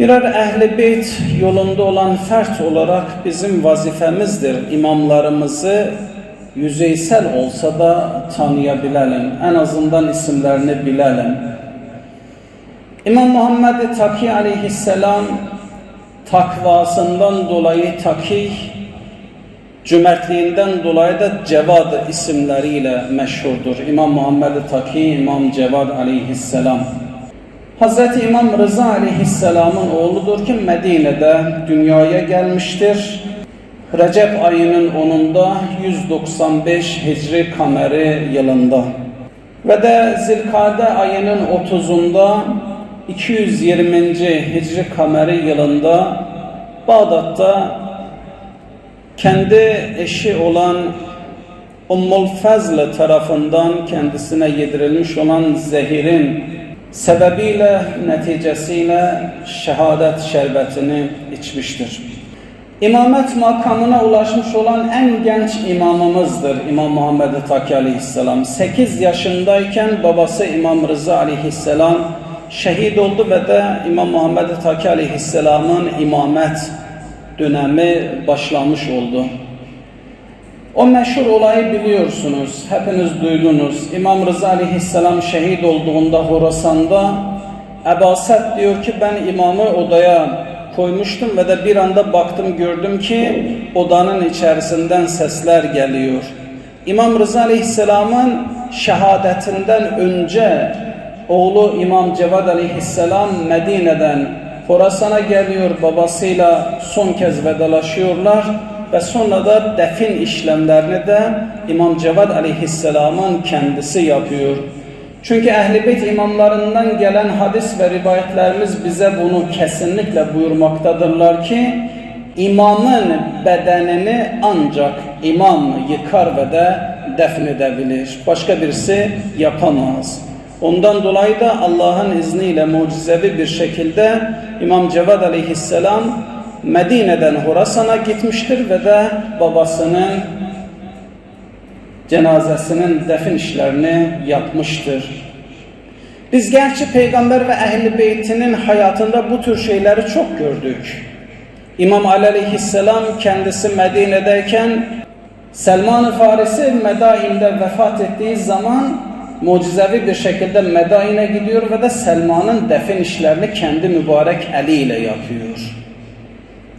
Birer ehli beyt yolunda olan fert olarak bizim vazifemizdir. İmamlarımızı yüzeysel olsa da tanıyabilelim. En azından isimlerini bilelim. İmam Muhammed Taki aleyhisselam takvasından dolayı Taki, cömertliğinden dolayı da Cevad isimleriyle meşhurdur. İmam Muhammed Taki, İmam Cevad aleyhisselam. Hazreti İmam Rıza aleyhisselamın oğludur ki Medine'de dünyaya gelmiştir. Recep ayının 10'unda 195 Hicri kameri yılında ve de Zilkade ayının 30'unda 220. Hicri kameri yılında Bağdat'ta kendi eşi olan Ummul Fazl tarafından kendisine yedirilmiş olan zehirin sebebiyle neticesiyle şehadet şerbetini içmiştir. İmamet makamına ulaşmış olan en genç imamımızdır İmam Muhammed Taki Aleyhisselam. 8 yaşındayken babası İmam Rıza Aleyhisselam şehit oldu ve de İmam Muhammed Taki Aleyhisselam'ın imamet dönemi başlamış oldu. O meşhur olayı biliyorsunuz, hepiniz duydunuz. İmam Rıza Aleyhisselam şehit olduğunda Horasan'da Ebaset diyor ki ben imamı odaya koymuştum ve de bir anda baktım gördüm ki odanın içerisinden sesler geliyor. İmam Rıza Aleyhisselam'ın şehadetinden önce oğlu İmam Cevad Aleyhisselam Medine'den Horasan'a geliyor babasıyla son kez vedalaşıyorlar ve sonra da defin işlemlerini de İmam Cevad Aleyhisselam'ın kendisi yapıyor. Çünkü Ehl-i Beyt imamlarından gelen hadis ve rivayetlerimiz bize bunu kesinlikle buyurmaktadırlar ki imamın bedenini ancak imam yıkar ve de defnedebilir. Başka birisi yapamaz. Ondan dolayı da Allah'ın izniyle mucizevi bir şekilde İmam Cevad aleyhisselam Medine'den Horasan'a gitmiştir ve de babasının cenazesinin defin işlerini yapmıştır. Biz gerçi peygamber ve ehli beytinin hayatında bu tür şeyleri çok gördük. İmam Ali aleyhisselam kendisi Medine'deyken Selman-ı Farisi Medain'de vefat ettiği zaman mucizevi bir şekilde Medain'e gidiyor ve de Selman'ın defin işlerini kendi mübarek eliyle yapıyor.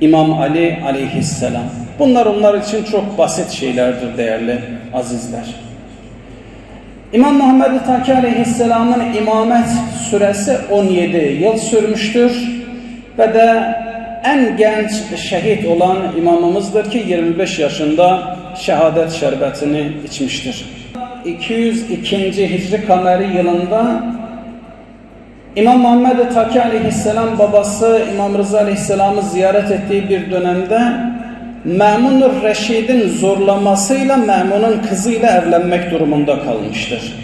İmam Ali aleyhisselam. Bunlar onlar için çok basit şeylerdir değerli azizler. İmam Muhammed Taki aleyhisselamın imamet süresi 17 yıl sürmüştür ve de en genç şehit olan imamımızdır ki 25 yaşında şehadet şerbetini içmiştir. 202. Hicri kameri yılında İmam Muhammed Taki aleyhisselam babası İmam Rıza aleyhisselamı ziyaret ettiği bir dönemde Memunur Reşid'in zorlamasıyla Memun'un kızıyla evlenmek durumunda kalmıştır.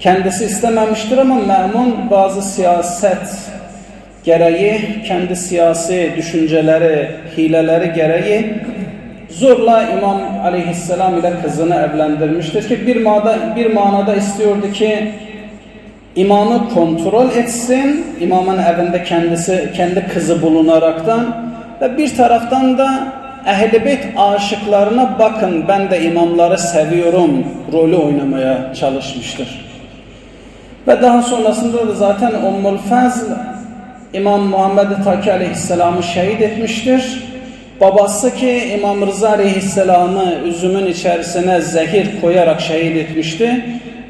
Kendisi istememiştir ama Memun bazı siyaset gereği, kendi siyasi düşünceleri, hileleri gereği zorla İmam Aleyhisselam ile kızını evlendirmiştir ki bir manada, bir manada istiyordu ki imamı kontrol etsin, imamın evinde kendisi kendi kızı bulunaraktan ve bir taraftan da Ehl-i Beyt aşıklarına bakın ben de imamları seviyorum rolü oynamaya çalışmıştır. Ve daha sonrasında da zaten Ummul Fazl İmam Muhammed Taki Aleyhisselam'ı şehit etmiştir. Babası ki İmam Rıza Aleyhisselam'ı üzümün içerisine zehir koyarak şehit etmişti.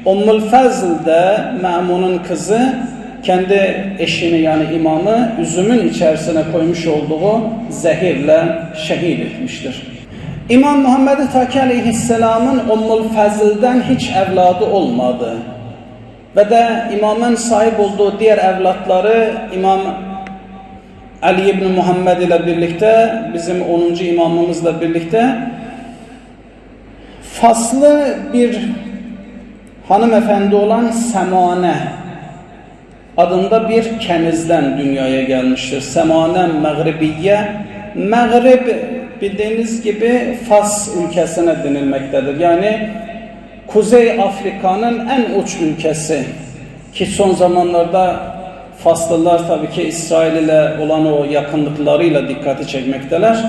Ummul Fazl de Memun'un kızı kendi eşini yani imamı üzümün içerisine koymuş olduğu zehirle şehit etmiştir. İmam Muhammed Taki Aleyhisselam'ın Ummul Fazl'den hiç evladı olmadı. Ve de imamın sahip olduğu diğer evlatları İmam Ali ibn Muhammed ile birlikte bizim 10. imamımızla birlikte faslı bir hanımefendi olan Semane adında bir kenizden dünyaya gelmiştir. Semane Mağribiye. Mağrib bildiğiniz gibi Fas ülkesine denilmektedir. Yani Kuzey Afrika'nın en uç ülkesi ki son zamanlarda Faslılar tabii ki İsrail ile olan o yakınlıklarıyla dikkati çekmekteler.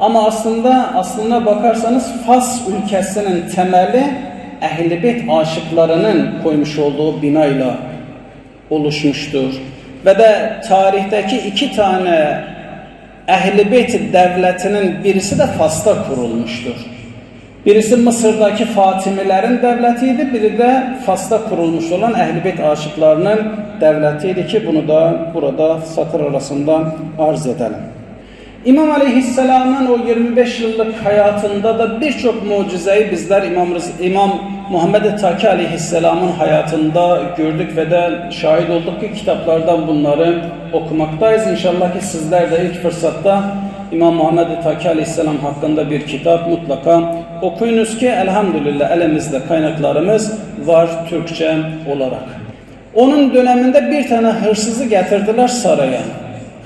Ama aslında aslına bakarsanız Fas ülkesinin temeli Ehl-i Beyt aşıklarının koymuş olduğu binayla oluşmuştur. Ve de tarihteki iki tane Ehl-i Beyt devletinin birisi de Fas'ta kurulmuştur. Birisi Mısır'daki Fatimilerin devletiydi, biri de Fas'ta kurulmuş olan Ehl-i Beyt aşıklarının devletiydi ki bunu da burada satır arasında arz edelim. İmam Aleyhisselam'ın o 25 yıllık hayatında da birçok mucizeyi bizler İmam, İmam Muhammed Taki Aleyhisselam'ın hayatında gördük ve de şahit olduk ki kitaplardan bunları okumaktayız. İnşallah ki sizler de ilk fırsatta İmam Muhammed Taki Aleyhisselam hakkında bir kitap mutlaka okuyunuz ki elhamdülillah elimizde kaynaklarımız var Türkçe olarak. Onun döneminde bir tane hırsızı getirdiler saraya.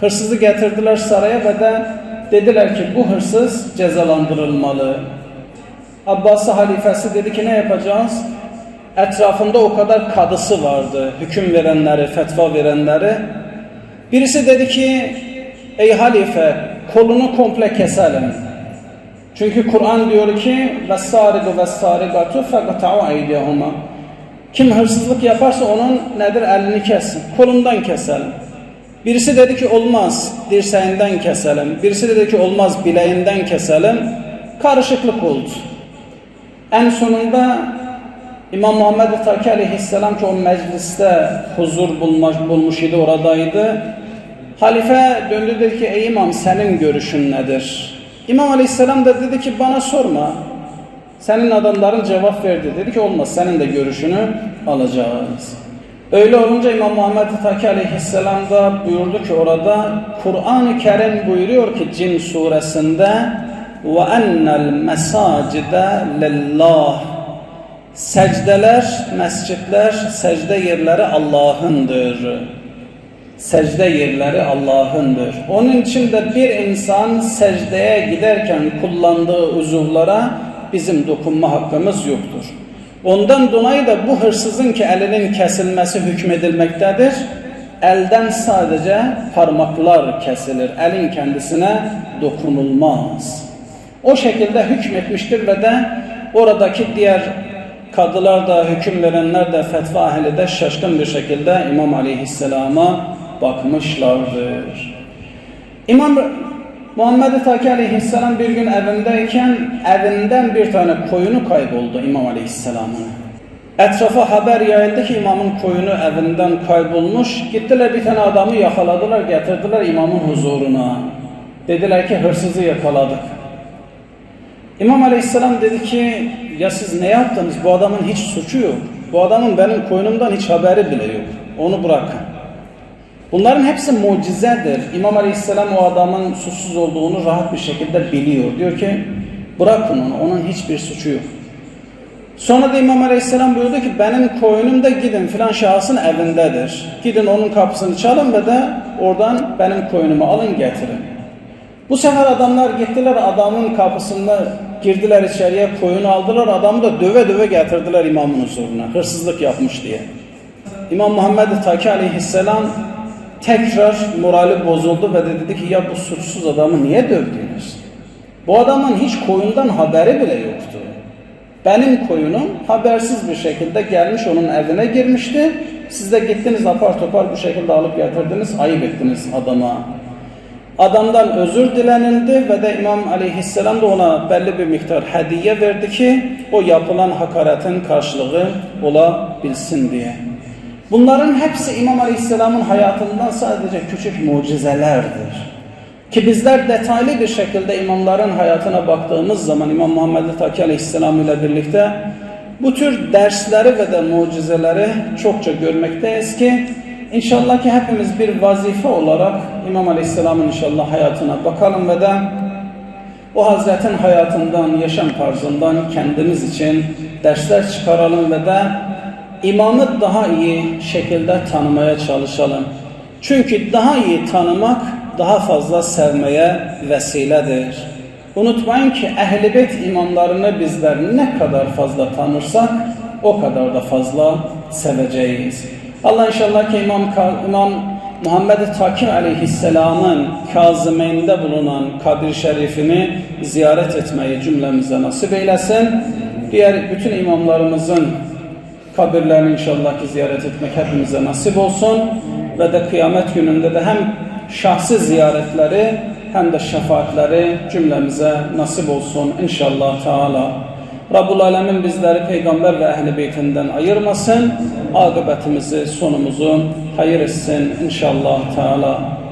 Hırsızı getirdiler saraya ve de dediler ki bu hırsız cezalandırılmalı. Abbası halifesi dedi ki ne yapacağız? Etrafında o kadar kadısı vardı, hüküm verenleri, fetva verenleri. Birisi dedi ki ey halife kolunu komple keselim. Çünkü Kur'an diyor ki vesarigu vesarigatu fekata'u eydiyahuma. Kim hırsızlık yaparsa onun nedir elini kessin. Kolundan keselim. Birisi dedi ki olmaz dirseğinden keselim. Birisi dedi ki olmaz bileğinden keselim. Karışıklık oldu. En sonunda İmam Muhammed Taki Aleyhisselam ki o mecliste huzur bulmuş, bulmuş idi oradaydı. Halife döndü dedi ki ey imam senin görüşün nedir? İmam Aleyhisselam da dedi ki bana sorma. Senin adamların cevap verdi. Dedi ki olmaz senin de görüşünü alacağız. Öyle olunca İmam Muhammed Taki Aleyhisselam da buyurdu ki orada Kur'an-ı Kerim buyuruyor ki Cin suresinde ve ennel mesacide lillah Secdeler, mescitler, secde yerleri Allah'ındır. Secde yerleri Allah'ındır. Onun için de bir insan secdeye giderken kullandığı uzuvlara bizim dokunma hakkımız yoktur. Ondan dolayı da bu hırsızın ki elinin kesilmesi hükmedilmektedir. Elden sadece parmaklar kesilir. Elin kendisine dokunulmaz. O şekilde hükmetmiştir ve de oradaki diğer kadılar da hüküm verenler de fetva ehli de şaşkın bir şekilde İmam Aleyhisselam'a bakmışlardır. İmam Muhammed Taki Aleyhisselam bir gün evindeyken evinden bir tane koyunu kayboldu İmam Aleyhisselam'ın. Etrafa haber yayıldı ki imamın koyunu evinden kaybolmuş. Gittiler bir tane adamı yakaladılar getirdiler imamın huzuruna. Dediler ki hırsızı yakaladık. İmam Aleyhisselam dedi ki ya siz ne yaptınız? Bu adamın hiç suçu yok. Bu adamın benim koynumdan hiç haberi bile yok. Onu bırakın. Bunların hepsi mucizedir. İmam Aleyhisselam o adamın suçsuz olduğunu rahat bir şekilde biliyor. Diyor ki bırakın onu. Onun hiçbir suçu yok. Sonra da İmam Aleyhisselam buyurdu ki benim koyunum da gidin filan şahsın evindedir. Gidin onun kapısını çalın ve de oradan benim koyunumu alın getirin. Bu sefer adamlar gittiler adamın kapısında girdiler içeriye koyunu aldılar adamı da döve döve getirdiler imamın huzuruna hırsızlık yapmış diye. İmam Muhammed Taki aleyhisselam tekrar morali bozuldu ve de dedi ki ya bu suçsuz adamı niye dövdünüz? Bu adamın hiç koyundan haberi bile yoktu. Benim koyunum habersiz bir şekilde gelmiş onun evine girmişti. Siz de gittiniz apar topar bu şekilde alıp getirdiniz, ayıp ettiniz adama. Adamdan özür dilenildi ve de İmam Aleyhisselam da ona belli bir miktar hediye verdi ki o yapılan hakaretin karşılığı olabilsin diye. Bunların hepsi İmam Aleyhisselam'ın hayatından sadece küçük mucizelerdir. Ki bizler detaylı bir şekilde imamların hayatına baktığımız zaman İmam Muhammed Taki Aleyhisselam ile birlikte bu tür dersleri ve de mucizeleri çokça görmekteyiz ki inşallah ki hepimiz bir vazife olarak İmam Aleyhisselam'ın inşallah hayatına bakalım ve de o Hazretin hayatından, yaşam tarzından kendimiz için dersler çıkaralım ve de imamı daha iyi şekilde tanımaya çalışalım. Çünkü daha iyi tanımak daha fazla sevmeye vesiledir. Unutmayın ki Beyt imamlarını bizler ne kadar fazla tanırsak o kadar da fazla seveceğiz. Allah inşallah ki İmam, İmam Muhammed Takir aleyhisselamın Kazımeyinde bulunan kabir şerifini ziyaret etmeyi cümlemize nasip eylesin. Diğer bütün imamlarımızın kabirlerini inşallah ki ziyaret etmek hepimize nasip olsun. Ve de kıyamet gününde de hem şahsi ziyaretleri hem de şefaatleri cümlemize nasip olsun inşallah Teala. Rabbul Alemin bizleri peygamber ve ehli beytinden ayırmasın. Akıbetimizi, sonumuzu hayır etsin inşallah Teala.